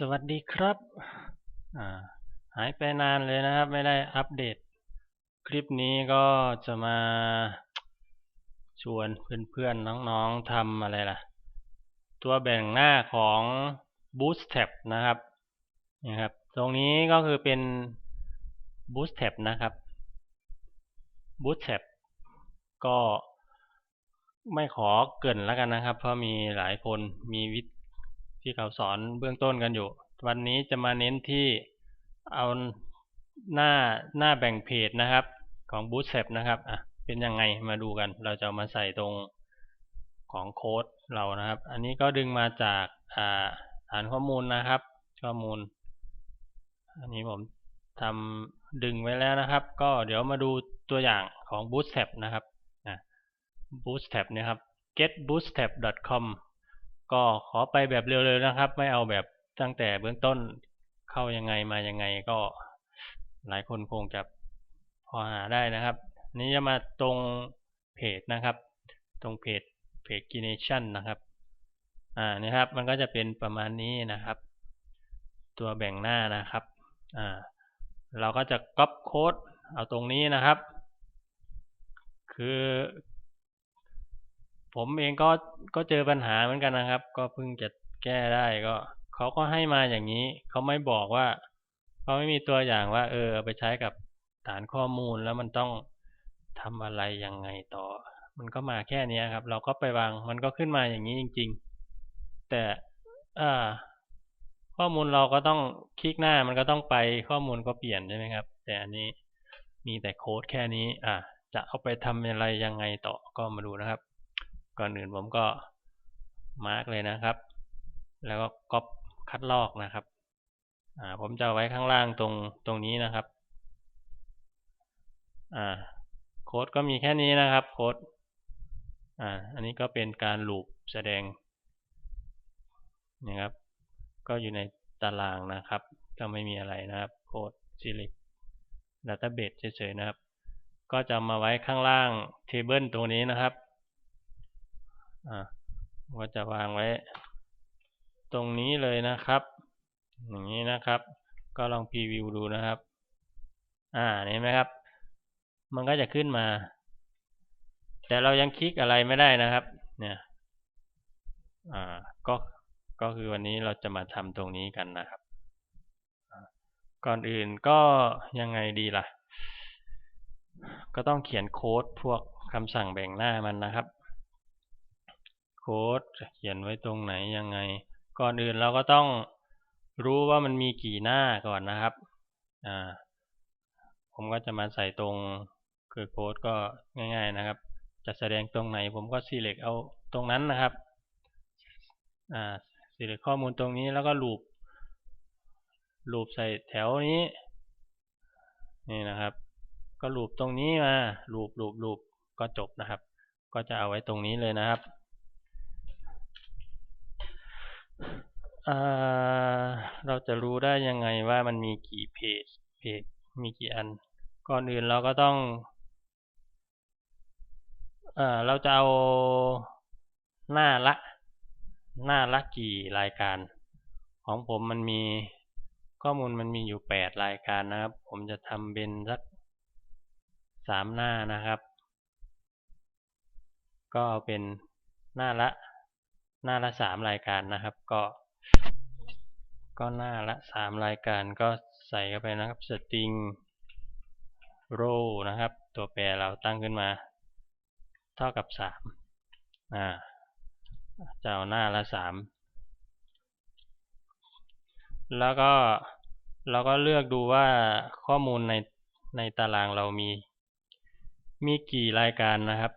สวัสดีครับหายไปนานเลยนะครับ ไม่ได้อัปเดต คลิปนี้ก็จะมาชวนเพื่อนๆน้องๆทำอะไรล่ะ ตัวแบ่งหน้าของ Bootstrap นะครับนะครับ ตรงนี้ก็คือเป็น Bootstrap นะครับ Bootstrap ก็ไม่ขอเกินแล้วกันนะครับ เพราะมีหลายคนมีวิ ที่เขาสอนเบื้องต้นกันอยู่ วันนี้จะมาเน้นที่เอาหน้าหน้าแบ่งเพจนะครับ ของ Bootstrap นะครับอะเป็นยังไงมาดูกัน เราจะมาใส่ตรงของโค้ดเรานะครับ อันนี้ก็ดึงมาจากอ่าฐานข้อมูลนะครับ ข้อมูล อันนี้ผมทำดึงไว้แล้วนะครับ ก็เดี๋ยวมาดูตัวอย่างของ Bootstrap นะครับ Bootstrap เนี่ยครับ getbootstrap.com ก็ขอไปแบบเร็วๆนะครับ ไม่เอาแบบตั้งแต่เบื้องต้นเข้ายังไงมายังไงก็หลายคนคงจะพอหาได้นะครับ นี้จะมาตรงเพจนะครับ ตรงเพจเพจ g i n a t i o n นนะครับ อ่านี่ครับ มันก็จะเป็นประมาณนี้นะครับ ตัวแบ่งหน้านะครับ อ่า เราก็จะก๊อปโค้ดเอาตรงนี้นะครับ คือ ผมเองก็ก็เจอปัญหาเหมือนกันนะครับ ก็เพิ่งจะแก้ได้ก็เขาก็ให้มาอย่างนี้เขาไม่บอกว่าเขาไม่มีตัวอย่างว่า เออไปใช้กับฐานข้อมูลแล้วมันต้องทำอะไรยังไงต่อ มันก็มาแค่นี้ครับ เราก็ไปวางมันก็ขึ้นมาอย่างนี้จริง ๆ แต่อ่าข้อมูลเราก็ต้องคลิกหน้ามันก็ต้องไปข้อมูลก็เปลี่ยนใช่ไหมครับ แต่อันนี้มีแต่โค้ดแค่นี้ อ่า จะเอาไปทำอะไรยังไงต่อก็มาดูนะครับ ก่อนอื่นผมก็มาร์กเลยนะครับ แล้วก็ก๊อปคัดลอกนะครับอ่าผมจะไว้ข้างล่างตรงตรงนี้นะครับอ่าโค้ดก็มีแค่นี้นะครับโค้ดอ่าอันนี้ก็เป็นการลูปแสดงนะครับ ก็อยู่ในตารางนะครับ ก็ไม่มีอะไรนะครับโค้ด select database เฉยๆนะครับ ก็จะมาไว้ข้างล่าง table ตรงนี้นะครับ อ่าก็จะวางไว้ ตรงนี้เลยนะครับ อย่างนี้นะครับ ก็ลองพรีวิวดูนะครับ อ่าเห็นไหมครับ มันก็จะขึ้นมา แต่เรายังคลิกอะไรไม่ได้นะครับ เนี่ยอ่าก็ก็คือวันนี้เราจะมาทำตรงนี้กันนะครับ ก่อนอื่นก็ยังไงดีล่ะ ก็ต้องเขียนโค้ดพวกคำสั่งแบ่งหน้ามันนะครับ โค้ดเขียนไว้ตรงไหนยังไง ก่อนอื่นเราก็ต้องรู้ว่ามันมีกี่หน้าก่อนนะครับ อ่า ผมก็จะมาใส่ตรงคือโค้ดก็ง่ายๆนะครับ จะแสดงตรงไหนผมก็ select เอาตรงนั้นนะครับ อ่า select ข้อมูลตรงนี้แล้วก็ลูปลูปใส่แถวนี้ นี่นะครับ ก็ลูปตรงนี้มาลูปลูปลูปก็จบนะครับ ก็จะเอาไว้ตรงนี้เลยนะครับ เราจะรู้ได้ยังไงว่ามันมีกี่เพจเพจมีกี่อัน ก่อนอื่นเราก็ต้องเอเราจะเอาหน้าละ หน้าละกี่รายการ ของผมมันมีข้อมูลมันมีอยู่แปดรายการนะครับ ผมจะทำเป็นสักสามหน้านะครับ ก็เอาเป็นหน้าละหน้าละสามรายการนะครับ ก็ ก็หน้าละสามรายการก็ใส่เข้าไปนะครับ string row นะครับ ตัวแปรเราตั้งขึ้นมา เท่ากับสามอ่าจะเอาหน้าละสามแล้วก็เราก็เลือกดูว่าข้อมูลในในตารางเรามี มีกี่รายการนะครับ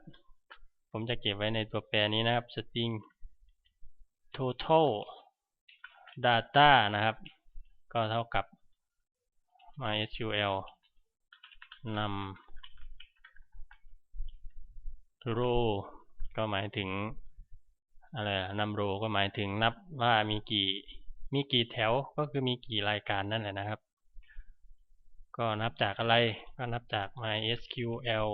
ผมจะเก็บไว้ในตัวแปรนี้นะครับ string total data นะครับ ก็เท่ากับ mysql นำ row ก็หมายถึงอะไรนำ row ก็หมายถึงนับว่ามีกี่มีกี่แถวก็คือมีกี่รายการนั่นแหละนะครับ ก็นับจากอะไรก็นับจาก mysql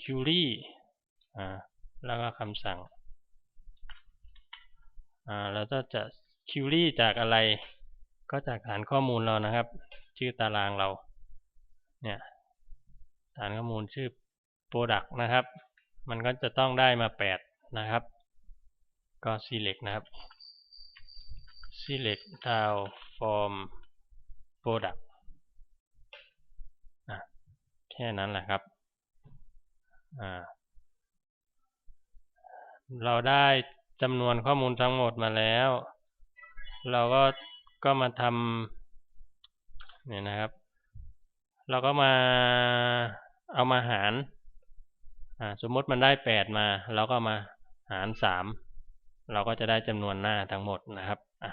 query อ่าแล้วก็คำสั่ง เราจะจะคิวรี่จากอะไร ก็จากฐานข้อมูลเรานะครับ ชื่อตารางเรา เนี่ย ฐานข้อมูลชื่อ Product นะครับ มันก็จะต้องได้มา 8 นะครับ ก็ select นะครับ select tile from product แค่นั้นแหละครับเราได้ จำนวนข้อมูลทั้งหมดมาแล้ว เราก็ก็มาทำเนี่ยนะครับ เราก็มาเอามาหารอ่าสมมติมันได้แปดมา เราก็มาหารสามเราก็จะได้จำนวนหน้าทั้งหมดนะครับอะ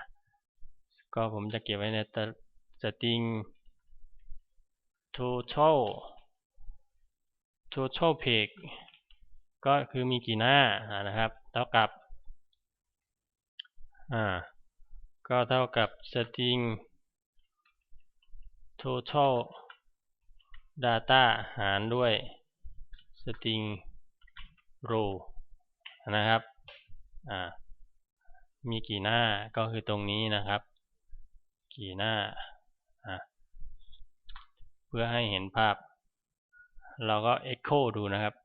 ก็ผมจะเก็บไว้ในสตริง total total page ก็คือมีกี่หน้านะครับ เท่ากับ อ่า ก็เท่ากับ string total data หารด้วย string row นะครับ อ่า มีกี่หน้าก็คือตรงนี้นะครับ กี่หน้า อ่า เพื่อให้เห็นภาพ เราก็ echo ดูนะครับ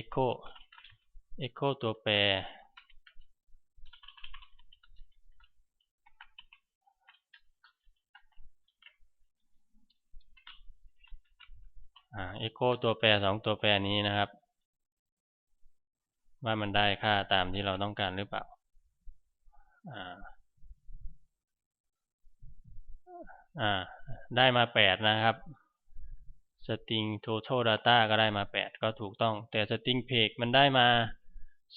echo echo ตัวแปร อ่า echo ตัวแปรสองตัวแปรนี้นะครับ ว่ามันได้ค่าตามที่เราต้องการหรือเปล่า อ่า อ่า ได้มาแปดนะครับ string total data ก็ได้มา 8 ก็ถูกต้อง แต่ string page มันได้มา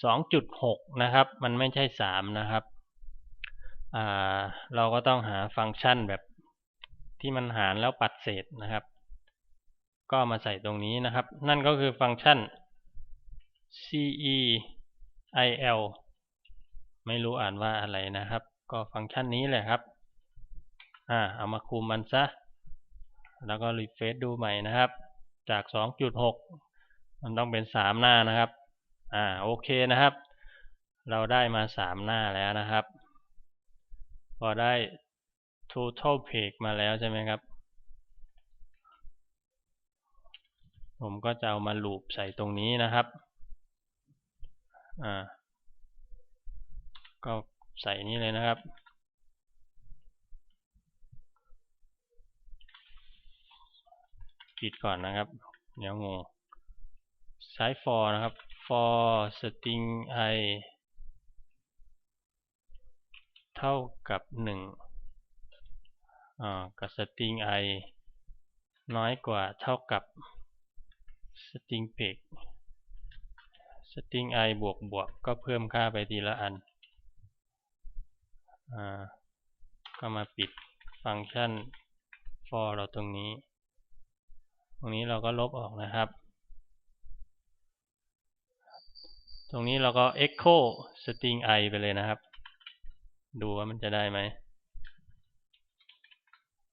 2.6 นะครับ มันไม่ใช่ 3 นะครับ เราก็ต้องหาฟังก์ชันแบบที่มันหารแล้วปัดเศษนะครับ ก็มาใส่ตรงนี้นะครับ นั่นก็คือฟังก์ชัน ceil ไม่รู้อ่านว่าอะไรนะครับ ก็ฟังก์ชันนี้แหละครับ อ่า เอามาคุมมันซะ แล้วก็รีเฟซดูใหม่นะครับ จาก 2.6 มันต้องเป็น 3 หน้านะครับ อ่า โอเคนะครับ เราได้มา 3 หน้าแล้วนะครับ พอได้ total page มาแล้วใช่ไหมครับ ผมก็จะเอามาลูปใส่ตรงนี้นะครับ อ่า ก็ใส่นี้เลยนะครับ ปิดก่อนนะครับ เดี๋ยวงงใช้ for นะครับ for string i เท่ากับหนึ่งกับ string i น้อยกว่าเท่ากับ string peg string i บวกบวกก็เพิ่มค่าไปทีละอันก็มาปิดฟังก์ชัน for เราตรงนี้ ตรงนี้เราก็ลบออกนะครับ ตรงนี้เราก็ echo string i ไปเลยนะครับ ดูว่ามันจะได้ไหม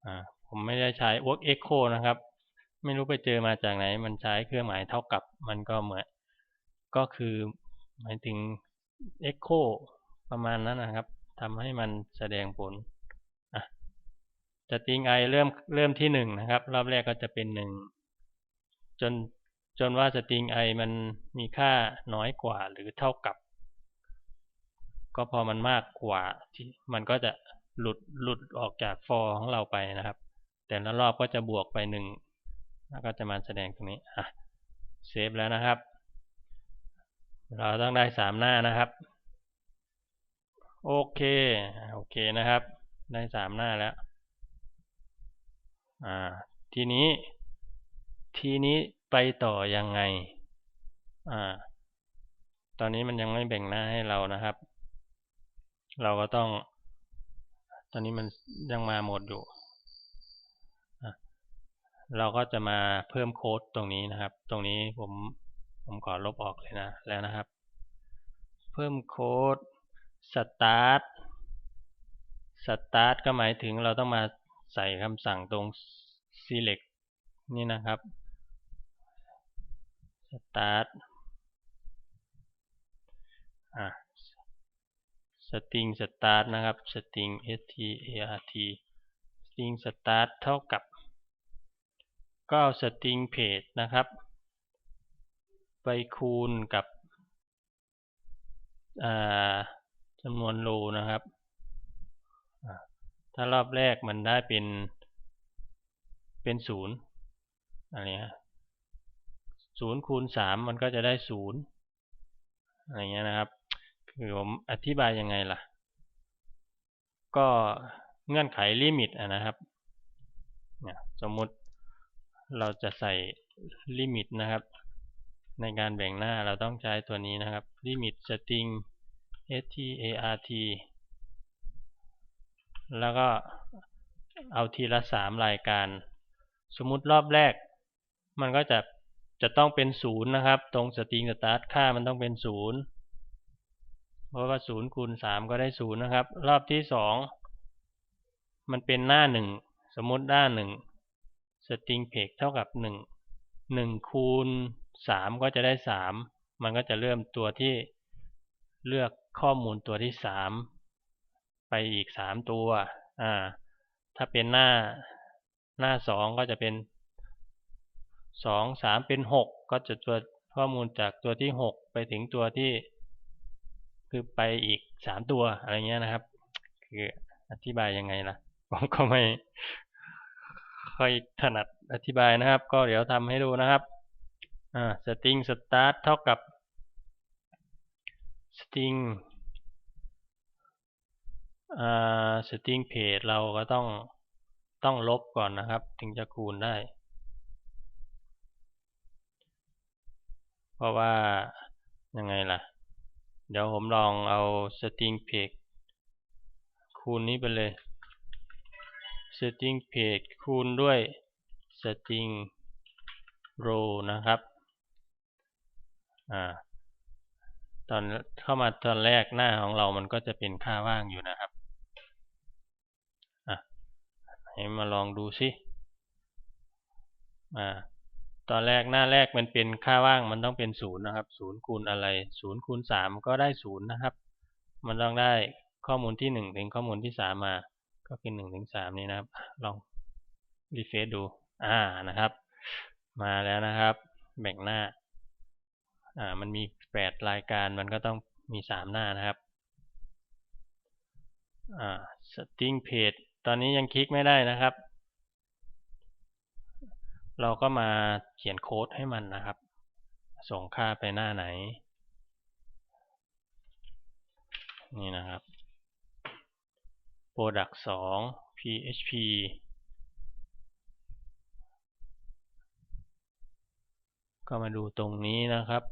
อ่า ผมไม่ได้ใช้ work echo นะครับ ไม่รู้ไปเจอมาจากไหน มันใช้เครื่องหมายเท่ากับ มันก็เหมือนก็คือหมายถึง echo ประมาณนั้นนะครับทำให้มันแสดงผลอะสตริง i เริ่มเริ่มที่หนึ่งนะครับ รอบแรกก็จะเป็นหนึ่งจนจนว่าสตริง i มันมีค่าน้อยกว่าหรือเท่ากับ ก็พอมันมากกว่าที่มันก็จะหลุดหลุดออกจาก for ของเราไปนะครับ แต่ละรอบก็จะบวกไปหนึ่ง แล้วก็จะมาแสดงตรงนี้อะเซฟแล้วนะครับ เราต้องได้สามหน้านะครับ โอเคโอเคนะครับ ได้สามหน้าแล้วอ่าทีนี้ ทีนี้ไปต่อยังไงอ่าตอนนี้มันยังไม่แบ่งหน้าให้เรานะครับ เราก็ต้อง ตอนนี้มันยังมาหมดอยู่ เราก็จะมาเพิ่มโค้ดตรงนี้นะครับ ตรงนี้ผมผมขอลบออกเลยนะแล้วนะครับ เพิ่มโค้ด start start ก็หมายถึงเราต้องมาใส่คำสั่งตรง select นี่นะครับ start อ่า string start นะครับ string start string start เท่ากับ ก็เอา string page นะครับ ไปคูณกับจำนวนโลนะครับ ถ้ารอบแรกมันได้เป็น เป็นศูนย์อะไรเงี้ยศูนย์คูณสามมันก็จะได้ศูนย์อะไรเงี้ยนะครับ คือผมอธิบายยังไงล่ะ ก็เงื่อนไขลิมิตนะครับ สมมุติ เราจะใส่ลิมิตนะครับ ในการแบ่งหน้าเราต้องใช้ตัวนี้นะครับลิมิต string start แล้วก็เอาทีละสามรายการ สมมุติรอบแรก มันก็จะจะต้องเป็นศูนย์นะครับ ตรงสตริงสตาร์ทค่ามันต้องเป็นศูนย์เพราะว่าศูนย์คูณสามก็ได้ศูนย์นะครับ รอบที่สองมันเป็นหน้าหนึ่งสมมติหน้าหนึ่ง สตริงเพกเท่ากับหนึ่งหนึ่งคูณสามก็จะได้สามมันก็จะเริ่มตัวที่เลือกข้อมูลตัวที่สามไปอีกสามตัวอ่าถ้าเป็นหน้าหน้าสองก็จะเป็นสองสามเป็นหกก็จะตัวข้อมูลจากตัวที่หกไปถึงตัวที่ คือไปอีกสามตัวอะไรเงี้ยนะครับ คืออธิบายยังไงล่ะผมก็ไม่ ค่อยถนัดอธิบายนะครับ ก็เดี๋ยวทำให้ดูนะครับอ่า string start เท่ากับ string อ่า string page เราก็ต้องต้องลบก่อนนะครับ ถึงจะคูณได้ เพราะว่ายังไงล่ะ เดี๋ยวผมลองเอา string page คูณนี้ไปเลย string page คูณด้วย string row นะครับ อ่า ตอนเข้ามาตอนแรกหน้าของเรามันก็จะเป็นค่าว่างอยู่นะครับ อะ ให้มาลองดูสิอ่าตอนแรกหน้าแรกมันเป็นค่าว่างมันต้องเป็นศูนย์นะครับศูนย์คูณอะไรศูนย์คูณสามก็ได้ศูนย์นะครับ มันต้องได้ข้อมูลที่หนึ่งถึงข้อมูลที่สามมา ก็คือหนึ่งถึงสามนี้นะครับ ลองรีเฟซดู อ่านะครับ มาแล้วนะครับ แบ่งหน้า อ่า มันมีแปดรายการมันก็ต้องมีสามหน้านะครับ อ่า string page ตอนนี้ยังคลิกไม่ได้นะครับ เราก็มาเขียนโค้ดให้มันนะครับ ส่งค่าไปหน้าไหน นี่นะครับ product 2 php ก็มาดูตรงนี้นะครับ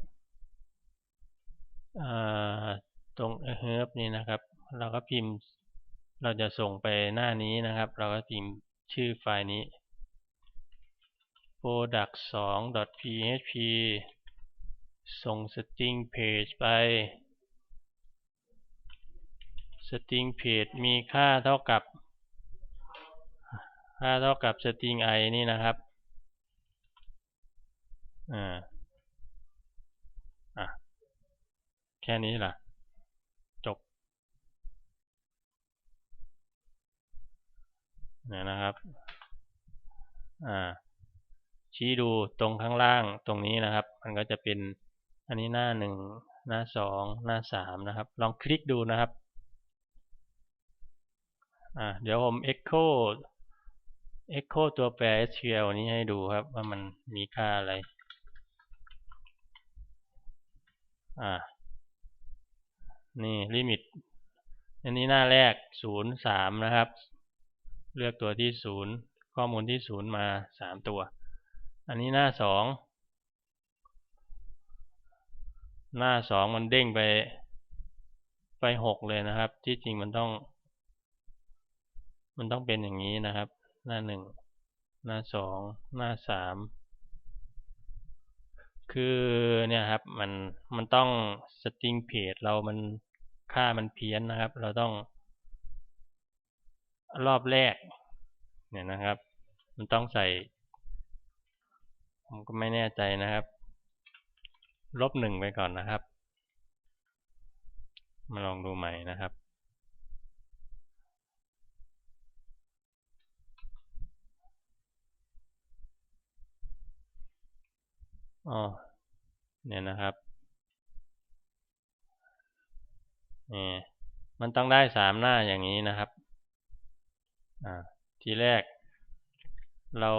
ตรง herb นี่นะครับ เราก็พิมพ์ เราจะส่งไปหน้านี้นะครับ เราก็พิมพ์ชื่อไฟล์นี้ product 2 php ส่ง string page ไป string page มีค่าเท่ากับ ค่าเท่ากับ string i นี่นะครับอ่าอะแค่นี้ล่ะจบเนี่ยนะครับอ่าชี้ดูตรงข้างล่างตรงนี้นะครับ มันก็จะเป็นอันนี้หน้าหนึ่งหน้าสองหน้าสามนะครับ ลองคลิกดูนะครับ อ่าเดี๋ยวผม echo echo ตัวแปร SQL นี้ให้ดูครับ ว่ามันมีค่าอะไร อ่า นี่ลิมิต อันนี้หน้าแรกศูนย์สามนะครับ เลือกตัวที่ศูนย์ข้อมูลที่ศูนย์มาสามตัว อันนี้หน้าสองหน้าสองมันเด้งไปไปหกเลยนะครับ ที่จริงมันต้อง มันต้องเป็นอย่างนี้นะครับ หน้าหนึ่งหน้าสองหน้าสามคือเนี่ยครับมันมันต้องสตริงเพจเรามันค่ามันเพี้ยนนะครับ เราต้อง รอบแรก เนี่ยนะครับ มันต้องใส่ ผมก็ไม่แน่ใจนะครับลบหนึ่งไปก่อนนะครับ มาลองดูใหม่นะครับ อ๋อเนี่ยนะครับนี่มันต้องได้สามหน้าอย่างนี้นะครับอ่าทีแรก เรา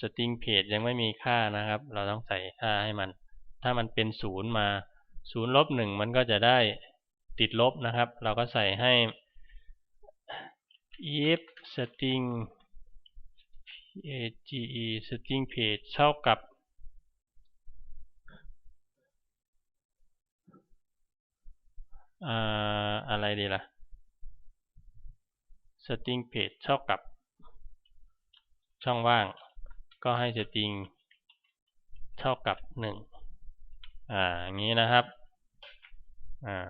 สตริงเพจยังไม่มีค่านะครับ เราต้องใส่ค่าให้มัน ถ้ามันเป็นศูนย์มาศูนย์ลบหนึ่งมันก็จะได้ติดลบนะครับ เราก็ใส่ให้ if string page string page เท่ากับ อะไรดีล่ะ string page เท่ากับ ช่องว่าง ก็ให้ string เท่ากับหนึ่งอ่าอย่างนี้นะครับ อ่า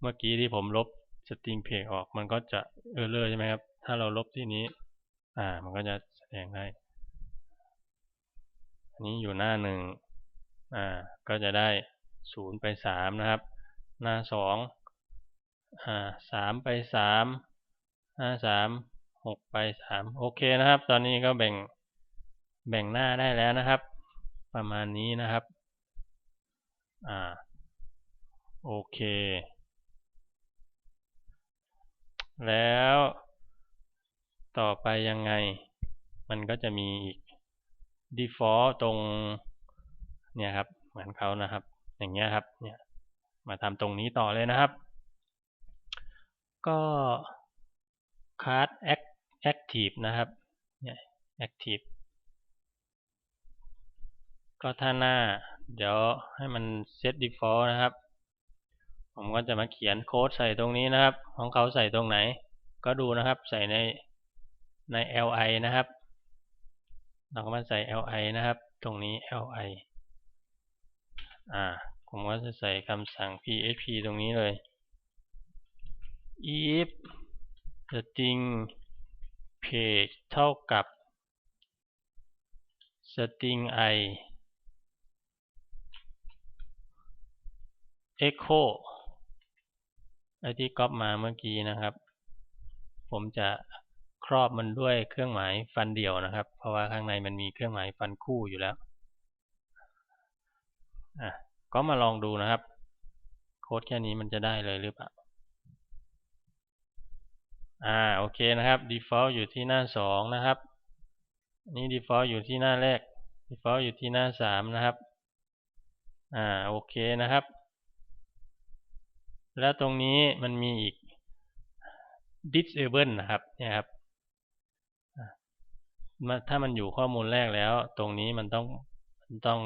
เมื่อกี้ที่ผมลบ string page ออก มันก็จะเออเลอร์ใช่ไหมครับ ถ้าเราลบที่นี้ อ่า มันก็จะแสดงได้ อันนี้อยู่หน้าหนึ่งอ่า ก็จะได้ศูนย์ไปสามนะครับ หน้าส อ่าสามไปสามห้าสามหกไปสามโอเคนะครับ ตอนนี้ก็แบ่งแบ่งหน้าได้แล้วนะครับ ประมาณนี้นะครับอ่าโอเค แล้วต่อไปยังไง มันก็จะมีอีก default ตรงเนี่ยครับ เหมือนเขานะครับ อย่างเงี้ยครับ เนี่ย มาทำตรงนี้ต่อเลยนะครับ ก็ card active นะครับเนี่ย active ก็ถ้าหน้า เดี๋ยวให้มัน set default นะครับ ผมก็จะมาเขียนโค้ดใส่ตรงนี้นะครับ ของเขาใส่ตรงไหน ก็ดูนะครับใส่ในใน li นะครับ เราก็มาใส่ li นะครับ ตรงนี้ li อ่า ผมก็จะใส่คำสั่ง php ตรงนี้เลย if string page เท่ากับ string i echo ไอที่ก๊อปมาเมื่อกี้นะครับ ผมจะครอบมันด้วยเครื่องหมายฟันเดี่ยวนะครับ เพราะว่าข้างในมันมีเครื่องหมายฟันคู่อยู่แล้วอะก็มาลองดูนะครับ โค้ดแค่นี้มันจะได้เลยหรือเปล่า อ่าโอเคนะครับ default อยู่ที่หน้าสองนะครับ นี่ default อยู่ที่หน้าแรก default อยู่ที่หน้าสามนะครับอ่าโอเคนะครับ แล้วตรงนี้มันมีอีก disable นะครับเนี่ยครับถ้ามันอยู่ข้อมูลแรกแล้ว ตรงนี้มันต้องมันต้อง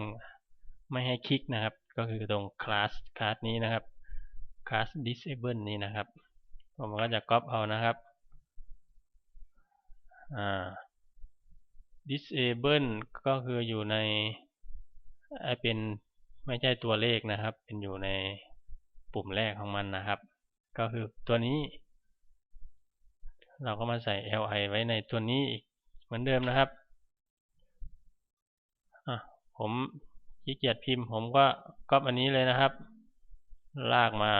ไม่ให้คลิกนะครับ ก็คือตรง class class นี้นะครับ class disable นี้นะครับ ผมก็จะก๊อปเอานะครับอ่า disable ก็คืออยู่ในเป็นไม่ใช่ตัวเลขนะครับ เป็นอยู่ในปุ่มแรกของมันนะครับ ก็คือตัวนี้ เราก็มาใส่ li ไว้ในตัวนี้อีกเหมือนเดิมนะครับผมขี้เกียจพิมพ์ ผมก็ก๊อปอันนี้เลยนะครับ ลากมา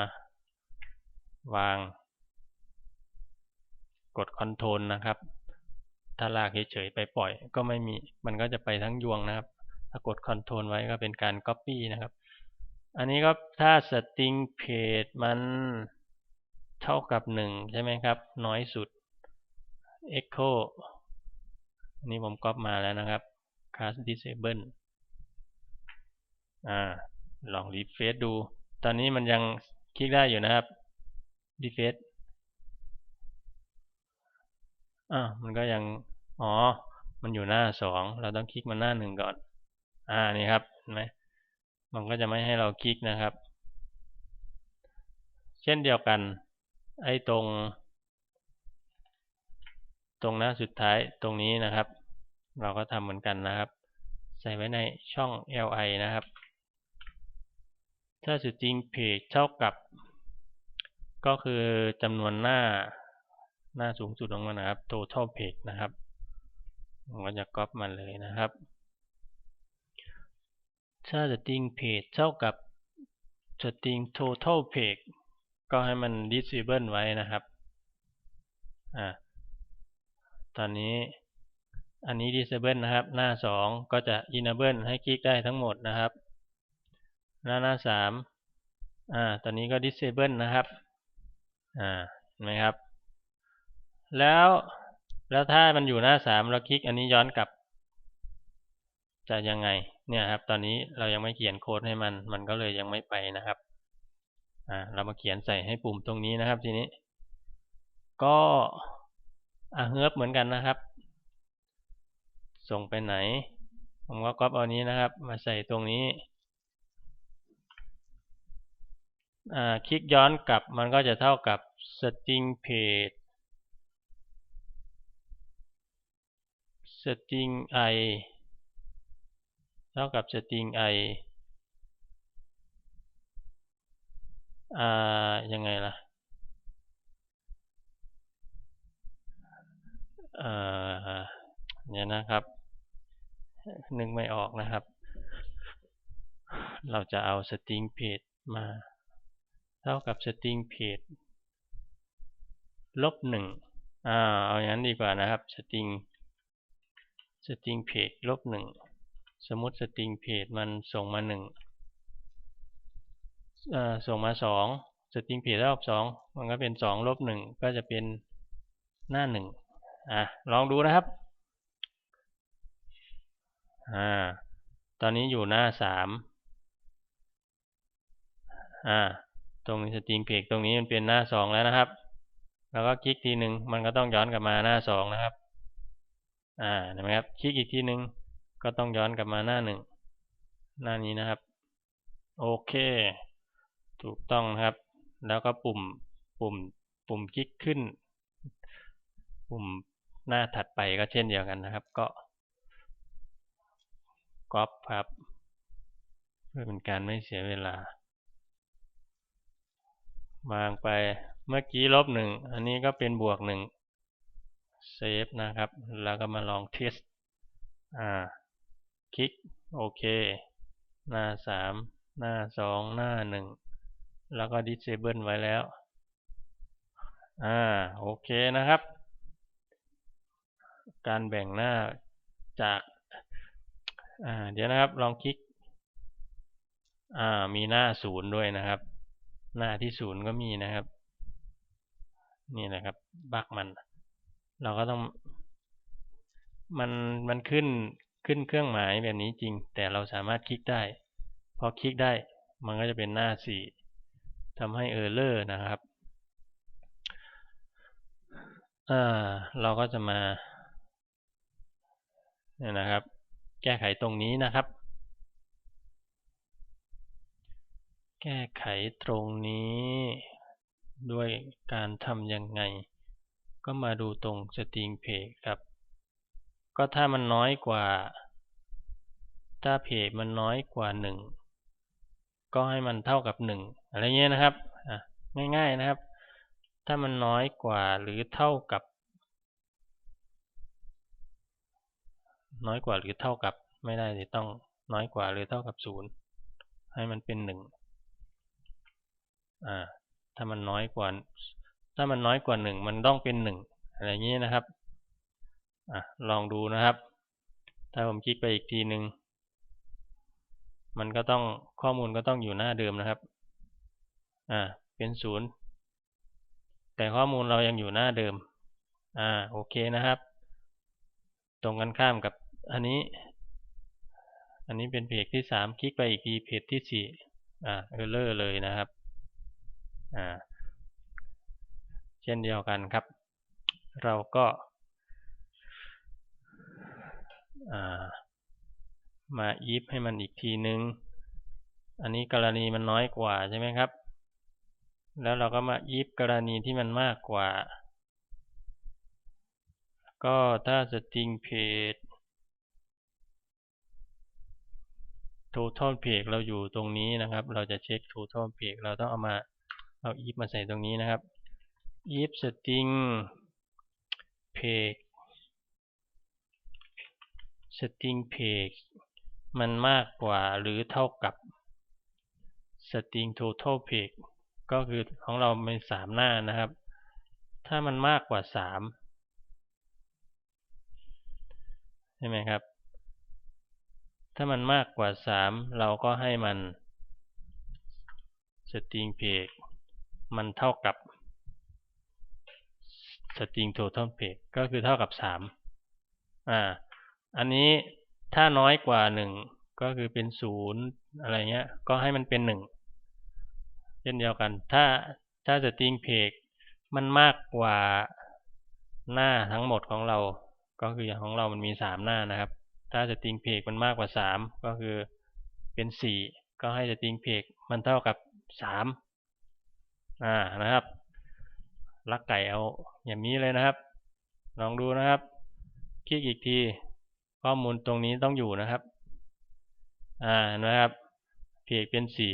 วาง ดคอนโทรลนะครับ ถ้าลากเฉยๆไปปล่อยก็ไม่มีมันก็จะไปทั้งยวงนะครับ ถ้ากดคอนโทรลไว้ก็เป็นการ Copy นะครับ อันนี้ก็ถ้า string page มันเท่ากับ 1 ใช่ไหมครับ น้อยสุด echo อันนี้ผมก๊อปมาแล้วนะครับ class disable อ่าลองรีเฟซดู ตอนนี้มันยังคลิกได้อยู่นะครับรีเฟซ อ่ามันก็ยังอ๋อ มันอยู่หน้าสองเราต้องคลิกมาหน้าหนึ่งก่อน อ่านี่ครับเห็นไหมมันก็จะไม่ให้เราคลิกนะครับ เช่นเดียวกัน ไอ้ตรง ตรงหน้าสุดท้ายตรงนี้นะครับ เราก็ทำเหมือนกันนะครับ ใส่ไว้ในช่อง li นะครับ ถ้าสุดจริงเพจเท่ากับ ก็คือจำนวนหน้า หน้าสูงสุดของมันนะครับ total page นะครับผมก็จะก๊อปมันเลยนะครับ ถ้า string page เท่ากับ string total page ก็ให้มัน disable ไว้นะครับอ่าตอนนี้อันนี้ disable นะครับ หน้า 2 ก็จะ enable ให้คลิกได้ทั้งหมดนะครับ หน้าหน้า3อ่าตอนนี้ก็ disable นะครับอ่าเห็นไหมครับ แล้วแล้วถ้ามันอยู่หน้า3เราคลิกอันนี้ย้อนกลับ จะยังไง เนี่ยครับ ตอนนี้เรายังไม่เขียนโค้ดให้มัน มันก็เลยยังไม่ไปนะครับ อ่า เรามาเขียนใส่ให้ปุ่มตรงนี้นะครับ ทีนี้ ก็อ่าเฮิร์บเหมือนกันนะครับ ส่งไปไหน ผมก็ก๊อปเอานี้นะครับ มาใส่ตรงนี้คลิกย้อนกลับมันก็จะเท่ากับ string page string i เท่ากับ string i อ่ายังไงล่ะเนี่ยนะครับ นึกไม่ออกนะครับ เราจะเอา string page มา เท่ากับ string page ลบหนึ่งอ่าเอาอย่างนั้นดีกว่านะครับ string string page สตริงเพจลบหนึ่งสมมติ string page มันส่งมาหนึ่งส่งมาสอง string page เท่ากับสองมันก็เป็นสองลบหนึ่งก็จะเป็นหน้าหนึ่งอะลองดูนะครับอ่าตอนนี้อยู่หน้าสามอ่าตรงสตริงเพกตรงนี้มันเป็นหน้าสองแล้วนะครับ แล้วก็คลิกทีหนึ่งมันก็ต้องย้อนกลับมาหน้าสองนะครับ อ่านไหมครับ คลิกอีกทีหนึ่งก็ต้องย้อนกลับมาหน้าหนึ่ง หน้านี้นะครับ โอเค ถูกต้องนะครับ แล้วก็ปุ่ม ปุ่ม ปุ่มคลิกขึ้น ปุ่มหน้าถัดไปก็เช่นเดียวกันนะครับ ก็ก๊อปครับ เพื่อเป็นการไม่เสียเวลาวางไปเมื่อกี้ลบหนึ่ง อันนี้ก็เป็นบวกหนึ่ง เซฟนะครับ แล้วก็มาลองเทสอ่า คลิก โอเค หน้าสามหน้าสองหน้าหนึ่งแล้วก็ disable ไว้แล้ว อ่า โอเคนะครับ การแบ่งหน้าจาก อ่า เดี๋ยวนะครับ ลองคลิก อ่า มีหน้าศูนย์ด้วยนะครับ หน้าที่ศูนย์ก็มีนะครับ นี่นะครับ บักมัน เราก็ต้องมันมันขึ้นขึ้นเครื่องหมายแบบนี้จริง แต่เราสามารถคลิกได้พอคลิกได้มันก็จะเป็นหน้าสี่ทำให้เออร์เลอร์นะครับอ่าเราก็จะมาเนี่ยนะครับ แก้ไขตรงนี้นะครับ แก้ไขตรงนี้ด้วยการทำยังไง ก็มาดูตรง string page ครับ ก็ถ้ามันน้อยกว่า ถ้าเพจมันน้อยกว่า1ก็ให้มันเท่ากับ1อะไรเงี้ยนะครับง่ายๆนะครับ ถ้ามันน้อยกว่าหรือเท่ากับ น้อยกว่าหรือเท่ากับไม่ได้จะต้องน้อยกว่าหรือเท่ากับศูนย์ให้มันเป็นหนึ่งอ่าถ้ามันน้อยกว่า ถ้ามันน้อยกว่าหนึ่งมันต้องเป็นหนึ่งอะไรอย่างนี้นะครับอลองดูนะครับ ถ้าผมคลิกไปอีกทีหนึ่งมันก็ต้องข้อมูลก็ต้องอยู่หน้าเดิมนะครับ อ่า เป็นศูนย์แต่ข้อมูลเรายังอยู่หน้าเดิม อ่า โอเคนะครับ ตรงกันข้ามกับอันนี้ อันนี้เป็นเพจที่สามคลิกไปอีกทีเพจที่สี่อ่าเออร์เลอร์เลยนะครับ อ่า ช่นเดียวกันครับ เราก็ามาอีฟให้มันอีกทีนึง อันนี้กรณีมันน้อยกว่าใช่ไหมครับ แล้วเราก็มาอีฟกรณีที่มันมากกว่า ก็ถ้าสตริงเพจ total page เราอยู่ตรงนี้นะครับ เราจะเช็ค total page เราต้องเอามาเอา if มาใส่ตรงนี้นะครับ if string page string page มันมากกว่าหรือเท่ากับ string total page ก็คือของเรามีสามหน้านะครับ ถ้ามันมากกว่าสามใช่ไหมครับ ถ้ามันมากกว่าสามเราก็ให้มัน string page มันเท่ากับ string total page ก็คือเท่ากับสามอ่า อันนี้ถ้าน้อยกว่าหนึ่งก็คือเป็นศูนย์อะไรเงี้ย ก็ให้มันเป็นหนึ่งเช่นเดียวกัน ถ้าถ้า string page มันมากกว่าหน้าทั้งหมดของเรา ก็คืออย่างของเรามันมีสามหน้านะครับ ถ้า string page มันมากกว่าสามก็คือเป็นสี่ก็ให้ string page มันเท่ากับสามอ่า นะครับ ลักไก่เอาอย่างนี้เลยนะครับ ลองดูนะครับ คลิกอีกที ข้อมูลตรงนี้ต้องอยู่นะครับ อ่านะครับเพจเป็นสี่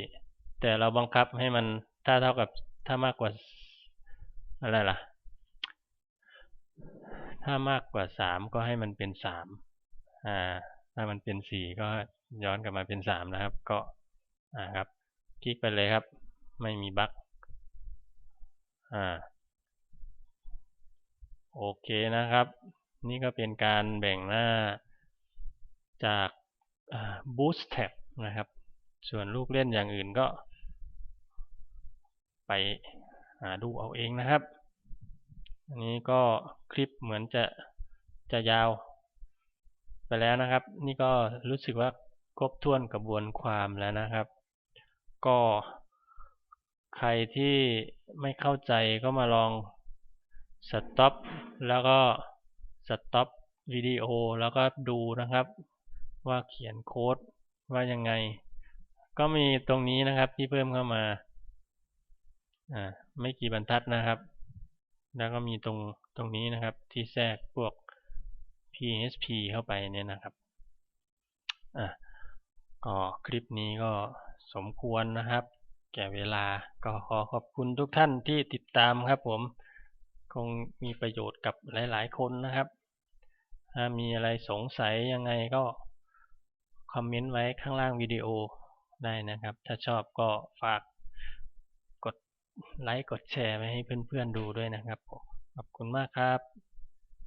แต่เราบังคับให้มันถ้าเท่ากับถ้ามากกว่าอะไรล่ะ ถ้ามากกว่าสามก็ให้มันเป็นสามอ่า ถ้ามันเป็นสี่ก็ย้อนกลับมาเป็นสามนะครับ ก็อ่าครับ คลิกไปเลยครับ ไม่มีบั๊กอ่า โอเคนะครับ นี่ก็เป็นการแบ่งหน้าจาก Bootstrap นะครับ ส่วนลูกเล่นอย่างอื่นก็ ไปหาดูเอาเองนะครับ อันนี้ก็คลิปเหมือนจะจะยาวไปแล้วนะครับ นี่ก็รู้สึกว่าครบถ้วนกระบวนความแล้วนะครับ ก็ใครที่ไม่เข้าใจก็มาลอง สต็อปแล้วก็สต็อปวิดีโอแล้วก็ดูนะครับ ว่าเขียนโค้ดว่ายังไง ก็มีตรงนี้นะครับที่เพิ่มเข้ามาอ่าไม่กี่บรรทัดนะครับ แล้วก็มีตรงตรงนี้นะครับ ที่แทรกพวก PHP เข้าไปเนี่ยนะครับอะก็คลิปนี้ก็สมควรนะครับ แก่เวลาก็ขอขอบคุณทุกท่านที่ติดตามครับผม คงมีประโยชน์กับหลาย ๆ คนนะครับ ถ้ามีอะไรสงสัยยังไงก็คอมเมนต์ไว้ข้างล่างวิดีโอได้นะครับ ถ้าชอบก็ฝากกดไลค์กดแชร์ไว้ให้เพื่อน ๆ ดูด้วยนะครับขอบคุณมากครับ